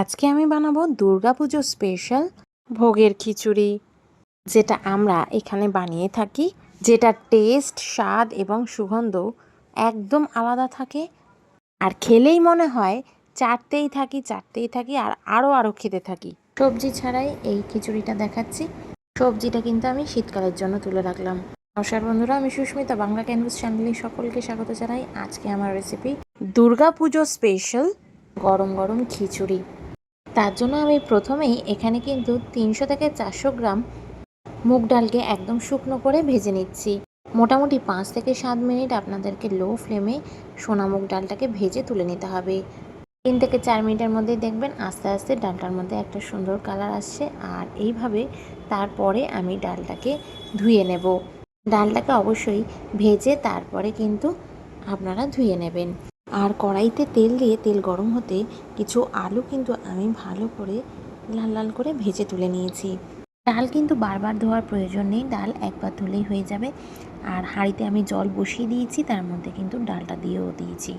আজকে আমি বানাবো দুর্গাপুজো স্পেশাল ভোগের খিচুড়ি, যেটা আমরা এখানে বানিয়ে থাকি যেটা টেস্ট, স্বাদ এবং সুগন্ধ একদম আলাদা থাকে। আর খেলেই মনে হয় চাটতেই থাকি চাটতেই থাকি, আর আরও আরও খেতে থাকি। সবজি ছাড়াই এই খিচুড়িটা দেখাচ্ছি। সবজিটা কিন্তু আমি শীতকালের জন্য তুলে রাখলাম। নমস্কার বন্ধুরা, আমি সুস্মিতা, বাংলা ক্যানভাস চ্যানেলে সকলকে স্বাগত জানাই। আজকে আমার রেসিপি দুর্গাপুজো স্পেশাল গরম গরম খিচুড়ি। তার জন্য আমি প্রথমেই এখানে কিন্তু তিনশো থেকে চারশো গ্রাম মুগ ডালকে একদম শুকনো করে ভেজে নিচ্ছি। মোটামুটি পাঁচ থেকে সাত মিনিট আপনাদেরকে লো ফ্লেমে সোনা মুগ ডালটাকে ভেজে তুলে নিতে হবে। তিন থেকে চার মিনিটের মধ্যেই দেখবেন আস্তে আস্তে ডালটার মধ্যে একটা সুন্দর কালার আসছে আর এইভাবে তারপরে আমি ডালটাকে ধুয়ে নেব। ডালটাকে অবশ্যই ভেজে তারপরে কিন্তু আপনারা ধুয়ে নেবেন। আর কড়াইতে তেল দিয়ে তেল গরম হতে কিছু আলু কিন্তু আমি ভালো করে লাল লাল করে ভেজে তুলে নিয়েছি। ডাল কিন্তু বারবার ধোয়ার প্রয়োজন নেই, ডাল একবার ধুলেই হয়ে যাবে। আর হাঁড়িতে আমি জল বসিয়ে দিয়েছি, তার মধ্যে কিন্তু ডালটা দিয়েও দিয়েছি।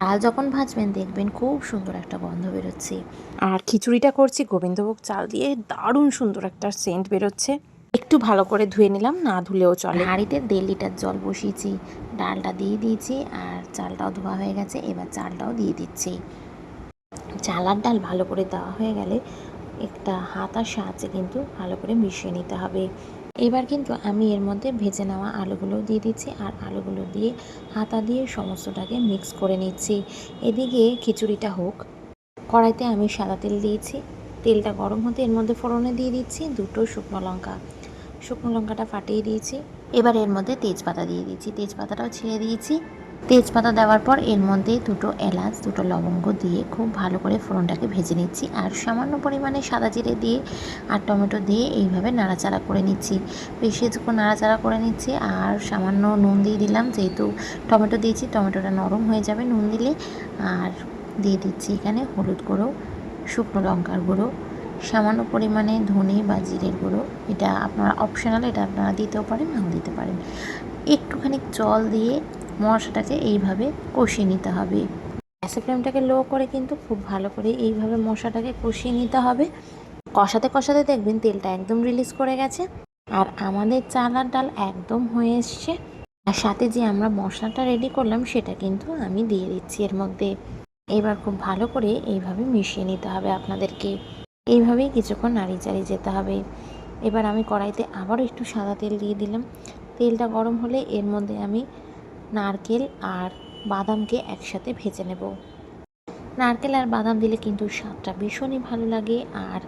ডাল যখন ভাজবেন, দেখবেন খুব সুন্দর একটা গন্ধ বেরোচ্ছে। আর খিচুড়িটা করছি গোবিন্দভোগ চাল দিয়ে, দারুণ সুন্দর একটা সেন্ট বেরোচ্ছে। একটু ভালো করে ধুয়ে নিলাম, না ধুলেও চলে। হাঁড়িতে দেড় লিটার জল বসিয়েছি, ডালটা দিয়ে দিয়েছি আর চালটাও ধোয়া হয়ে গেছে, এবার চালটাও দিয়ে দিচ্ছি। চালার ডাল ভালো করে দেওয়া হয়ে গেলে একটা হাতার সাহায্যে কিন্তু ভালো করে মিশিয়ে নিতে হবে। এবার কিন্তু আমি এর মধ্যে ভেজে নেওয়া আলুগুলো দিয়ে দিচ্ছি আর আলুগুলো দিয়ে হাতা দিয়ে সমস্তটাকে মিক্স করে নিচ্ছি। এদিকে খিচুড়িটা হোক, কড়াইতে আমি সাদা তেল দিয়েছি, তেলটা গরম হতে এর মধ্যে ফোড়নে দিয়ে দিচ্ছি দুটো শুকনো লঙ্কা। শুকনো লঙ্কাটা ফাটিয়ে দিয়েছি। এবার এর মধ্যে তেজপাতা দিয়ে দিয়েছি। তেজপাতাটাও ছেড়ে দিয়েছি। তেজপাতা দেওয়ার পর এর মধ্যে দুটো এলাচ, দুটো লবঙ্গ দিয়ে খুব ভালো করে ফোড়নটাকে ভেজে নিচ্ছি। আর সামান্য পরিমাণে সাদা জিরে দিয়ে আর টমেটো দিয়ে এইভাবে নাড়াচাড়া করে নিচ্ছি। বেশ কিছুক্ষণ নাড়াচাড়া করে নিচ্ছি। আর সামান্য নুন দিয়ে দিলাম। যেহেতু টমেটো দিয়েছি, টমেটোটা নরম হয়ে যাবে নুন দিলে। আর দিয়ে দিচ্ছি এখানে হলুদ গুঁড়ো, শুকনো লঙ্কার গুঁড়ো সামান্য পরিমাণে ধনে বা জিরের গুঁড়ো। এটা আপনারা অপশনাল এটা আপনারা দিতেও পারেন, নাও দিতে পারেন। একটুখানি জল দিয়ে মশলাটাকে এইভাবে কষিয়ে নিতে হবে। গ্যাসের লো করে কিন্তু খুব ভালো করে এইভাবে মশলাটাকে কষিয়ে নিতে হবে। কষাতে কষাতে দেখবেন তেলটা একদম রিলিজ করে গেছে। আর আমাদের চালার ডাল একদম হয়ে এসছে। আর সাথে যে আমরা মশলাটা রেডি করলাম, সেটা কিন্তু আমি দিয়ে দিচ্ছি এর মধ্যে। এবার খুব ভালো করে এইভাবে মিশিয়ে নিতে হবে আপনাদেরকে। এইভাবেই কিছুক্ষণ নাড়ি চাড়িয়ে যেতে হবে। এবার আমি কড়াইতে আবারও একটু সাদা তেল দিয়ে দিলাম। তেলটা গরম হলে এর মধ্যে আমি নারকেল আর বাদামকে একসাথে ভেজে নেব। নারকেল আর বাদাম দিলে কিন্তু স্বাদটা ভীষণই ভালো লাগে আর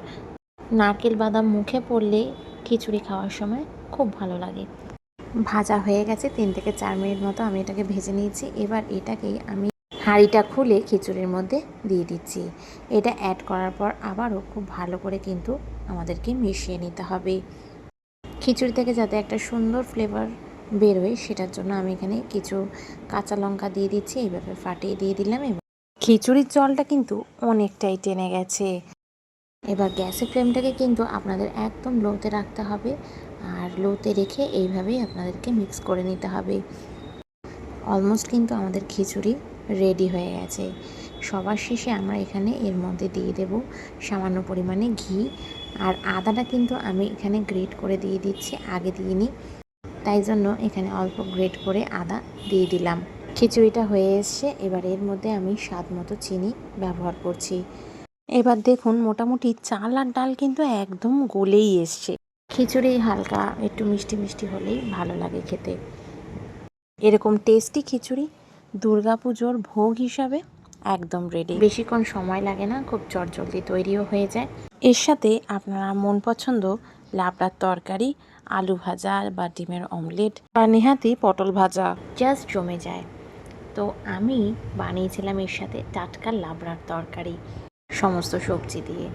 নারকেল বাদাম মুখে পড়লে খিচুড়ি খাওয়ার সময় খুব ভালো লাগে। ভাজা হয়ে গেছে তিন থেকে চার মিনিট মতো আমি এটাকে ভেজে নিয়েছি। এবার এটাকে আমি হাঁড়িটা খুলে খিচুড়ির মধ্যে দিয়ে দিচ্ছি। এটা অ্যাড করার পর আবারও খুব ভালো করে কিন্তু আমাদেরকে মিশিয়ে নিতে হবে। খিচুড়ি থেকে যাতে একটা সুন্দর ফ্লেভার বেরোয়, সেটার জন্য আমি এখানে কিছু কাঁচা লঙ্কা দিয়ে দিচ্ছি এইভাবে ফাটিয়ে দিয়ে দিলাম এবং খিচুড়ির জলটা কিন্তু অনেকটাই টেনে গেছে। এবার গ্যাসের ফ্লেমটাকে কিন্তু আপনাদের একদম লোতে রাখতে হবে আর লোতে রেখে এইভাবেই আপনাদেরকে মিক্স করে নিতে হবে। অলমোস্ট কিন্তু আমাদের খিচুড়ি রেডি হয়ে গেছে। সবার শেষে আমরা এখানে এর মধ্যে দিয়ে দেব সামান্য পরিমাণে ঘি। আর আদাটা কিন্তু আমি এখানে গ্রেট করে দিয়ে দিচ্ছি, আগে দিইনি তাই জন্য এখানে অল্প গ্রেট করে আদা দিয়ে দিলাম। খিচুড়িটা হয়ে এসছে, এবার এর মধ্যে আমি স্বাদ মতো চিনি ব্যবহার করছি। এবার দেখুন, মোটামুটি চাল আর ডাল কিন্তু একদম গলেই এসছে। খিচুড়ি হালকা একটু মিষ্টি মিষ্টি হলেই ভালো লাগে খেতে। এরকম টেস্টি খিচুড়ি দুর্গাপুজোর ভোগ হিসাবে একদম রেডি বেশিক্ষণ সময় লাগে না খুব চটজলদি তৈরিও হয়ে যায়। এর সাথে আপনারা মন পছন্দ লাবড়ার তরকারি আলু ভাজা বা ডিমের অমলেট বা নেহাতি পটল ভাজা। জাস্ট জমে যায়। তো আমি বানিয়েছিলাম এর সাথে টাটকা লাবড়ার তরকারি সমস্ত সবজি দিয়ে।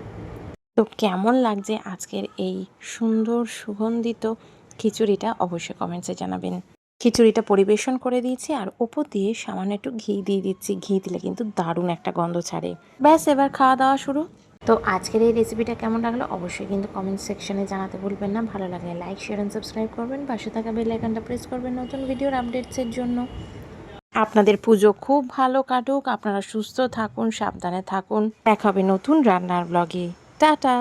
তো কেমন লাগছে আজকের এই সুন্দর সুগন্ধিত খিচুড়িটা অবশ্যই কমেন্টসে জানাবেন। খিচুড়িটা পরিবেশন করে দিয়েছি আর ওপর দিয়ে সামান্য একটু ঘি দিয়ে দিচ্ছি। ঘি দিলে কিন্তু দারুণ একটা গন্ধ ছাড়ে। ব্যাস, এবার খাওয়া দাওয়া শুরু। তো আজকের এই রেসিপিটা কেমন লাগল অবশ্যই কিন্তু কমেন্ট সেকশনে জানাতে ভুলবেন না। ভালো লাগলে লাইক শেয়ার অ্যান্ড সাবস্ক্রাইব করবেন। পাশে থাকা বেল আইকনটা প্রেস করবেন নতুন ভিডিওর আপডেটসের জন্য। আপনাদের পুজো খুব ভালো কাটুক। আপনারা সুস্থ থাকুন, সাবধানে থাকুন। দেখা হবে নতুন রান্নার ব্লগে টাটা!